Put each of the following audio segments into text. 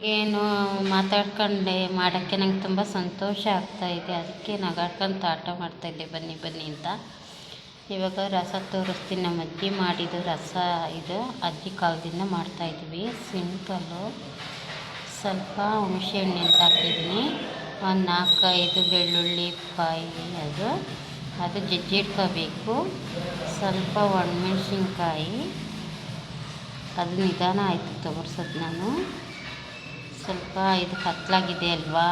ಏನು ಮಾತಾಡ್ಕೊಂಡೆ ಮಾಡೋಕ್ಕೆ ನಂಗೆ ತುಂಬ ಸಂತೋಷ ಆಗ್ತಾ ಇದೆ ಅದಕ್ಕೆ ನಗಾಡ್ಕೊಂತ ಆಟ ಮಾಡ್ತಾಯಿದ್ದೆ. ಬನ್ನಿ ಬನ್ನಿ ಅಂತ. ಇವಾಗ ರಸ ತೋರಿಸ್ತೀನಿ. ನಮ್ಮ ಅಜ್ಜಿ ಮಾಡಿದ್ದು ರಸ ಇದು. ಅಜ್ಜಿ ಕಾಲದಿಂದ ಮಾಡ್ತಾಯಿದ್ವಿ. ಸಿಂಪಲ್ಲು ಸ್ವಲ್ಪ ಹುಣಸೆ ಹಣ್ಣು ಅಂತ ಹಾಕಿದ್ದೀನಿ. ಒಂದು ನಾಲ್ಕೈದು ಬೆಳ್ಳುಳ್ಳಿ, ಪಾಯಿ, ಅದು. ಅದು ಜಜ್ಜಿಡ್ಕೋಬೇಕು ಸ್ವಲ್ಪ ಒಣಮೆಣ್ಸಿನ್ಕಾಯಿ. ಅದು ನಿಧಾನ ಆಯಿತು ತೋರ್ಸೋದು ನಾನು. ಸ್ವಲ್ಪ ಇದು ಕತ್ಲಾಗಿದೆ ಅಲ್ವಾ?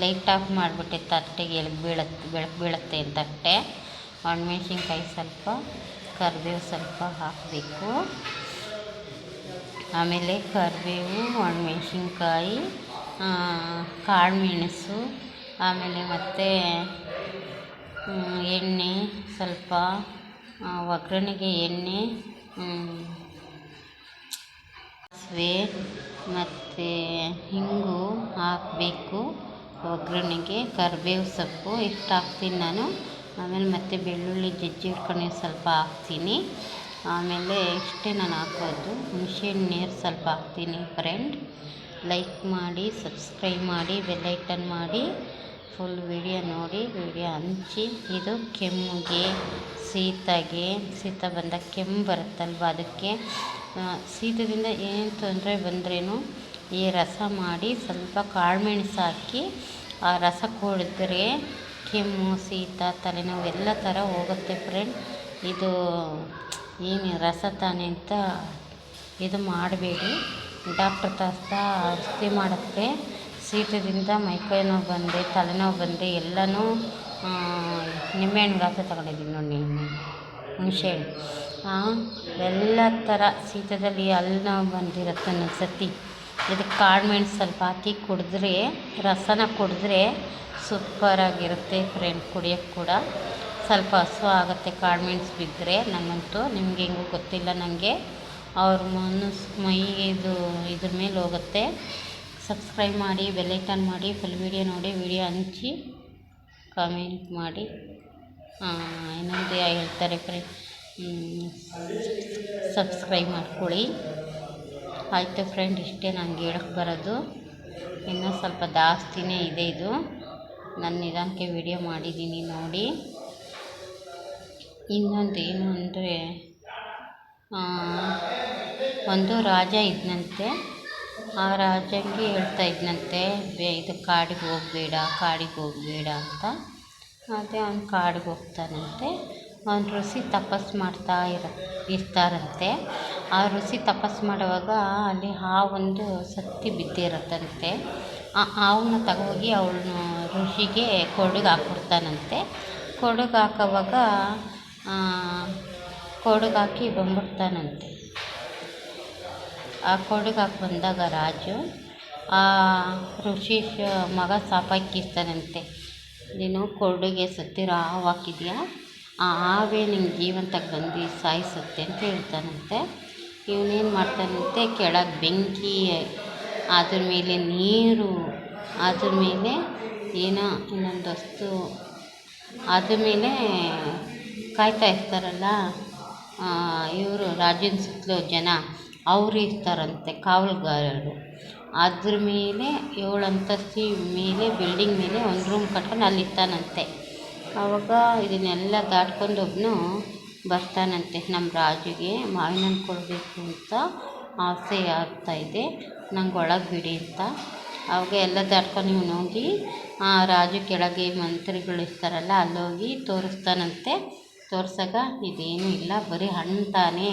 ಲೈಟ್ ಆಫ್ ಮಾಡಿಬಿಟ್ಟೆ ತಟ್ಟೆಗೆ ಎಲ್ಲಿ ಬೀಳತ್ತೆ ಬೆಳಕು ಬೀಳುತ್ತೆ ತಟ್ಟೆ ಒಣಮೆಣ್ಸಿನ್ಕಾಯಿ ಸ್ವಲ್ಪ, ಕರಿಬೇವು ಸ್ವಲ್ಪ ಹಾಕಬೇಕು. ಆಮೇಲೆ ಕರಿಬೇವು ಒಣಮೆಣ್ಸಿನ್ಕಾಯಿ ಕಾಳು ಮೆಣಸು, ಆಮೇಲೆ ಮತ್ತು ಎಣ್ಣೆ ಸ್ವಲ್ಪ ಒಗ್ಗರಣೆಗೆ ಎಣ್ಣೆ ಸಾಸಿವೆ ಮತ್ತು ಹಿಂಗು ಹಾಕಬೇಕು. ಒಗ್ಗರಣೆಗೆ ಕರಿಬೇವು ಸೊಪ್ಪು ಇಷ್ಟು ಹಾಕ್ತೀನಿ ನಾನು. ಆಮೇಲೆ ಮತ್ತು ಬೆಳ್ಳುಳ್ಳಿ ಜಜ್ಜಿ ಹಿಡ್ಕೊಂಡು ಸ್ವಲ್ಪ ಹಾಕ್ತೀನಿ. ಆಮೇಲೆ ಇಷ್ಟೇ ನಾನು ಹಾಕೋದು. ಹುಣ್ಸೆಹಣ್ಣು ನೀರು ಸ್ವಲ್ಪ ಹಾಕ್ತೀನಿ ಫ್ರೆಂಡ್ ಲೈಕ್ ಮಾಡಿ ಸಬ್ಸ್ಕ್ರೈಬ್ ಮಾಡಿ ಬೆಲ್ಲೈಕನ್ ಮಾಡಿ. ಫುಲ್ ವಿಡಿಯೋ ನೋಡಿ ವಿಡಿಯೋ ಹಂಚಿ. ಇದು ಕೆಮ್ಮಿಗೆ ಶೀತಗೆ ಶೀತ ಬಂದಾಗ ಕೆಮ್ಮು ಬರುತ್ತಲ್ವ ಅದಕ್ಕೆ? ಶೀತದಿಂದ ಏನು ತೊಂದರೆ ಬಂದ್ರೂ ಈ ರಸ ಮಾಡಿ ಸ್ವಲ್ಪ ಕಾಳುಮೆಣಸು ಹಾಕಿ ಆ ರಸ ಕುಡಿದ್ರೆ ಕೆಮ್ಮು, ಶೀತ, ತಲೆನೋವು ಎಲ್ಲ ಥರ ಹೋಗುತ್ತೆ ಫ್ರೆಂಡ್ ಇದು ಏನು ರಸ ತಾನೆ ಅಂತ ಇದು ಮಾಡಬೇಡಿ. ಡಾಕ್ಟ್ರ್ ತೋರಿಸ್ತಾ ಔಷಧಿ ಮಾಡುತ್ತೆ. ಶೀತದಿಂದ ಮೈಕೈ ನೋವು ಬಂದೆ ತಲೆನೋವು ಬಂದೆ ಎಲ್ಲನೂ ನಿಂಬೆಹಣ್ಣು ರಸ ತಗೊಂಡಿದ್ದೀನಿ ನೋಡಿ. ಹುಣಸೆಹಣ್ಣು ಎಲ್ಲ ಥರ ಶೀತದಲ್ಲಿ ಹಲ್ಲು ನೋವು ಬಂದಿರುತ್ತೆ ಒಂದೊಂದು ಸರ್ತಿ ಇದಕ್ಕೆ ಕಾಳುಮೆಣ್ಸು ಸ್ವಲ್ಪ ಹಾಕಿ ಕುಡಿದ್ರೆ, ರಸನ ಕುಡಿದ್ರೆ ಸೂಪರಾಗಿರುತ್ತೆ ಫ್ರೆಂಡ್ ಕುಡಿಯೋಕ್ಕೆ ಕೂಡ. ಸ್ವಲ್ಪ ಹಸು ಆಗುತ್ತೆ ಕಾಳುಮೆಣ್ಸು ಬಿದ್ದರೆ ನನಗಂತೂ ನಿಮಗೆ ಹೆಂಗೂ ಗೊತ್ತಿಲ್ಲ ನನಗೆ ಅವ್ರ ಮನಸ್ ಮೈ ಇದು, ಇದ್ರ ಮೇಲೆ ಹೋಗುತ್ತೆ. ಸಬ್ಸ್ಕ್ರೈಬ್ ಮಾಡಿ ಬೆಲ್ಲೈಕನ್ ಮಾಡಿ ಫುಲ್ ವೀಡಿಯೋ ನೋಡಿ ವೀಡಿಯೋ ಹಂಚಿ ಕಮೆಂಟ್ ಮಾಡಿ. ಇನ್ನೊಂದು ಹೇಳ್ತಾರೆ ಫ್ರೆ ಸಬ್ಸ್ಕ್ರೈಬ್ ಮಾಡ್ಕೊಳ್ಳಿ. ಆಯಿತು ಫ್ರೆಂಡ್ ಇಷ್ಟೇ ನನಗೆ ಹೇಳಕ್ಕೆ ಬರೋದು. ಇನ್ನೂ ಸ್ವಲ್ಪ ಜಾಸ್ತಿನೇ ಇದೆ ಇದು. ನಾನು ನಿಧಾನಕ್ಕೆ ವಿಡಿಯೋ ಮಾಡಿದ್ದೀನಿ ನೋಡಿ. ಇನ್ನೊಂದು ಏನು ಅಂದರೆ ಒಂದು ರಾಜ ಇದ್ದಂತೆ ಆ ರಾಜಂಗೆ ಹೇಳ್ತಾ ಇದ್ನಂತೆ, ಬೇ, ಇದು ಕಾಡಿಗೆ ಹೋಗಬೇಡ ಕಾಡಿಗೆ ಹೋಗಬೇಡ ಅಂತ. ಅದೇ ಅವ್ನು ಕಾಡಿಗೆ ಹೋಗ್ತಾನಂತೆ. ಅವ್ನು ಋಷಿ ತಪಸ್ಸು ಮಾಡ್ತಾ ಇರ, ಇರ್ತಾರಂತೆ. ಆ ಋಷಿ ತಪಸ್ಸು ಮಾಡುವಾಗ ಅಲ್ಲಿ ಹಾವೊಂದು ಸತ್ತು ಬಿದ್ದಿರುತ್ತಂತೆ. ಆ ಹಾವನ್ನ ತಗೋಗಿ ಅವನು ಋಷಿಗೆ ಕೊಡುಗೆ ಹಾಕ್ಬಿಡ್ತಾನಂತೆ. ಕೊಡುಗೆ ಹಾಕೋವಾಗ ಕೊಡುಗೆ ಹಾಕಿ ಬಂದ್ಬಿಡ್ತಾನಂತೆ. ಆ ಕೊಡುಗೆ ಹಾಕಿ ಬಂದಾಗ ರಾಜು, ಆ ಋಷಿ ಮಗ ಸಾಪಾಕಿರ್ತಾನಂತೆ ನೀನು ಕೊರಡಿಗೆ ಸತ್ತಿರೋ ಹಾವು ಹಾಕಿದ್ಯಾ ಆ ಹಾವೇ ನಿಂಗೆ ಜೀವಂತಕ್ಕೆ ಬಂದು ಸಾಯಿಸುತ್ತೆ ಅಂತ ಹೇಳ್ತಾನಂತೆ. ಇವನೇನು ಮಾಡ್ತಾನಂತೆ? ಕೆಳಗೆ ಬೆಂಕಿ, ಅದ್ರ ಮೇಲೆ ನೀರು, ಅದ್ರ ಮೇಲೆ ಏನೋ ಇನ್ನೊಂದು ವಸ್ತು, ಅದ್ರ ಮೇಲೆ ಕಾಯ್ತಾ ಇರ್ತಾರಲ್ಲ ಇವರು ರಾಜನ ಸುತ್ತಲೂ ಜನ, ಅವ್ರು ಇರ್ತಾರಂತೆ, ಕಾವಲುಗಾರರು. ಅದ್ರ ಮೇಲೆ ಏಳು ಅಂತಸ್ತಿ ಮೇಲೆ ಬಿಲ್ಡಿಂಗ್ ಮೇಲೆ ಒಂದು ರೂಮ್ ಕಟ್ಕೊಂಡು ಅಲ್ಲಿ ಇರ್ತಾನಂತೆ ಆವಾಗ ಇದನ್ನೆಲ್ಲ ದಾಟ್ಕೊಂಡು ಒಬ್ಬನು ಬರ್ತಾನಂತೆ. ನಮ್ಮ ರಾಜುಗೆ ಮಾವಿನ ಹಣ್ಣು ಕೊಡಬೇಕು ಅಂತ ಆಸೆ ಆಗ್ತಾ ಇದೆ. ನಂಗೆ ಒಳಗೆ ಬಿಡಿ ಅಂತ. ಅವಾಗ ಎಲ್ಲ ದಾಟ್ಕೊಂಡು ಇವ್ನು ಹೋಗಿ, ಆ ರಾಜು ಕೆಳಗೆ ಮಂತ್ರಿಗಳು ಇರ್ತಾರಲ್ಲ, ಅಲ್ಲೋಗಿ ತೋರಿಸ್ತಾನಂತೆ. ತೋರ್ಸಾಗ ಇದೇನೂ ಇಲ್ಲ, ಬರೀ ಹಣ್ಣು ತಾನೇ,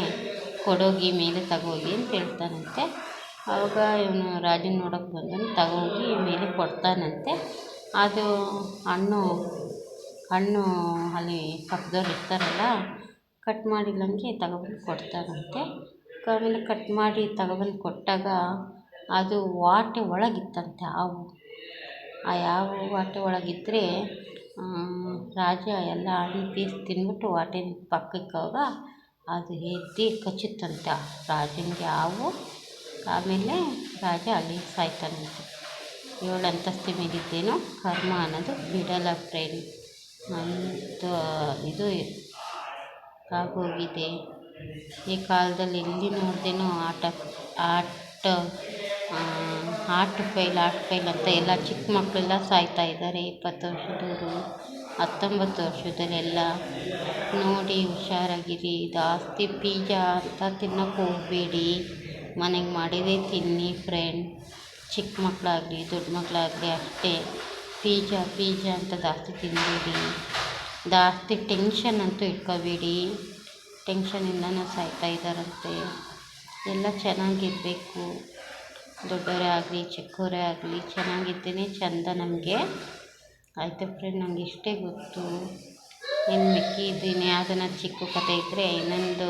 ಕೊಡೋಗಿ ಮೇಲೆ ತಗೋಗಿ ಅಂತ ಹೇಳ್ತಾನಂತೆ. ಆವಾಗ ಇವನು ರಾಜನ್ನ ನೋಡೋಕೆ ಬಂದನು, ತಗೊಂಡು ಮೇಲೆ ಕೊಡ್ತಾನಂತೆ. ಅದು ಹಣ್ಣು ಹಣ್ಣು ಅಲ್ಲಿ ಪಕ್ದವ್ರು ಇರ್ತಾರಲ್ಲ ಕಟ್ ಮಾಡಿಲ್ಲಂಗೆ ತಗೊಬಂದು ಕೊಡ್ತಾರಂತೆ ಆಮೇಲೆ ಕಟ್ ಮಾಡಿ ತಗೊಬಂದು ಕೊಟ್ಟಾಗ ಅದು ವಾಟೆ ಒಳಗಿತ್ತಂತೆ, ಹಾವು. ಆ ಯಾವ ವಾಟೆ ಒಳಗಿದ್ದರೆ ರಾಜ ಎಲ್ಲ ಹಣ್ಣು ಪೀಸ್ ತಿಂದ್ಬಿಟ್ಟು ವಾಟೆ ಪಕ್ಕಕ್ಕೆ ಹೋಗ, ಅದು ಎದ್ದು ಕಚ್ಚುತ್ತಂತೆ ರಾಜನಿಗೆ ಹಾವು. ಆಮೇಲೆ ರಾಜ ಅಲ್ಲಿ ಸಾಯ್ತಾನಂತೆ ಏಳು ಅಂತಸ್ತು ಮೇಲಿದ್ದೇನೋ ಕರ್ಮ ಅನ್ನೋದು ಬಿಡಲ್ಲ ಫ್ರೆಂಡ್ ನಂದು, ಇದು ಆಗೋಗಿದೆ ಈ ಕಾಲದಲ್ಲಿ ಎಲ್ಲಿ ನೋಡ್ದೇನೋ ಆಟ ಆಟ ಹಾರ್ಟ್ ಫೈಲ್ ಹಾರ್ಟ್ ಫೈಲ್ ಅಂತ ಎಲ್ಲ ಚಿಕ್ಕ ಮಕ್ಕಳೆಲ್ಲ ಸಾಯ್ತಾ ಇದ್ದಾರೆ. ಇಪ್ಪತ್ತು ವರ್ಷದವರು, ಹತ್ತೊಂಬತ್ತು ವರ್ಷದಲ್ಲೆಲ್ಲ ನೋಡಿ ಹುಷಾರಾಗಿರಿ. ಜಾಸ್ತಿ ಪಿಜ್ಜಾ ಅಂತ ತಿನ್ನೋಕೆ ಹೋಗಬೇಡಿ. ಮನೆಗೆ ಮಾಡಿದ್ದೇ ತಿನ್ನಿ ಫ್ರೆಂಡ್ ಚಿಕ್ಕ ಮಕ್ಕಳಾಗಲಿ ದೊಡ್ಡ ಮಕ್ಕಳಾಗಲಿ ಅಷ್ಟೇ. ಪೀಜಾ ಪೀಜಾ ಅಂತ ಜಾಸ್ತಿ ತಿನ್ನಬೇಡಿ ಜಾಸ್ತಿ ಟೆನ್ಷನ್ ಅಂತೂ ಇಟ್ಕೋಬೇಡಿ. ಟೆನ್ಷನಿಂದನೂ ಸಾಯ್ತಾ ಇದ್ದಾರಂತೆ ಎಲ್ಲ ಚೆನ್ನಾಗಿರಬೇಕು. ದೊಡ್ಡವರೇ ಆಗಲಿ ಚಿಕ್ಕವರೇ ಆಗಲಿ, ಚೆನ್ನಾಗಿದ್ದೇನೆ, ಚೆಂದ ನಮಗೆ. ಆಯಿತು ಫ್ರೆಂಡ್ ನಂಗೆ ಇಷ್ಟೇ ಗೊತ್ತು. ಏನು ಮಿಕ್ಕಿದ್ದೀನಿ ಅದನ್ನು ಚಿಕ್ಕ ಕಥೆ ಇದ್ದರೆ ಇನ್ನೊಂದು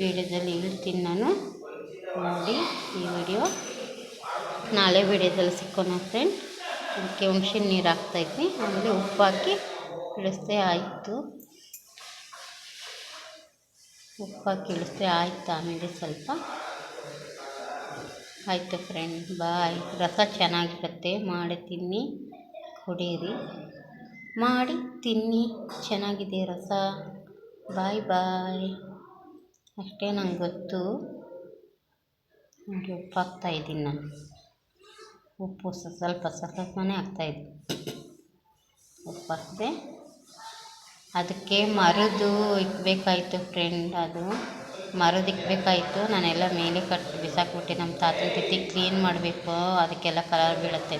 ವೀಡಿಯೋದಲ್ಲಿ ಹೇಳ್ತೀನಿ ನಾನು. ನೋಡಿ ಈ ವಿಡಿಯೋ. ನಾಳೆ ವಿಡಿಯೋದಲ್ಲಿ ಸಿಕ್ಕೋಣ ಫ್ರೆಂಡ್ ಅದಕ್ಕೆ ಹುಣ್ಸಿನ ನೀರು ಹಾಕ್ತಾಯಿದ್ವಿ ಆಮೇಲೆ ಉಪ್ಪು ಹಾಕಿ ಇಳಿಸ್ದೆ ಆಯಿತು. ಉಪ್ಪು ಹಾಕಿ ಇಳಿಸ್ದೆ ಆಯಿತು ಆಮೇಲೆ ಸ್ವಲ್ಪ. ಆಯಿತು ಫ್ರೆಂಡ್ ಬಾಯ್ ರಸ ಚೆನ್ನಾಗಿರುತ್ತೆ. ಮಾಡಿ ತಿನ್ನಿ. ಕುಡೀರಿ. ಮಾಡಿ ತಿನ್ನಿ. ಚೆನ್ನಾಗಿದೆ ರಸ. ಬಾಯ್ ಬಾಯ್ ಅಷ್ಟೇ ನಂಗೆ ಗೊತ್ತು ನೋಡಿ ಉಪ್ಪು ಹಾಕ್ತಾಯಿದ್ದೀನಿ ನಾನು. ಉಪ್ಪು ಸ್ವಲ್ಪ ಸ್ವಲ್ಪನೇ ಹಾಕ್ತಾಯಿದ್ದೀನಿ ಉಪ್ಪು ಹಾಕಿದೆ, ಅದಕ್ಕೆ ಮರದು ಇಕ್ಬೇಕಾಯಿತು ಫ್ರೆಂಡ್ ಅದು. ಮರದ ಇಕ್ಬೇಕಾಯಿತು, ನಾನೆಲ್ಲ ಮೇಲೆ ಕಟ್, ಬಿಸಾಕ್ಬಿಟ್ಟೆ. ನಮ್ಮ ತಾತನ ತಿತ್ತಿ ಕ್ಲೀನ್ ಮಾಡಬೇಕು, ಅದಕ್ಕೆಲ್ಲ ಕಲರ್ ಬೀಳುತ್ತೆ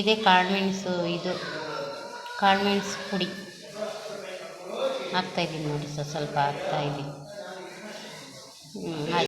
ಇದೇ ಕಾಳುಮೆಣಸು ಇದು. ಕಾಳುಮೆಣಸು ಪುಡಿ. ಹಾಕ್ತಾಯಿದ್ದೀನಿ ನೋಡಿ ಸ್ವಲ್ಪ ಸ್ವಲ್ಪ ಹಾಕ್ತಾಯಿದ್ದೀನಿ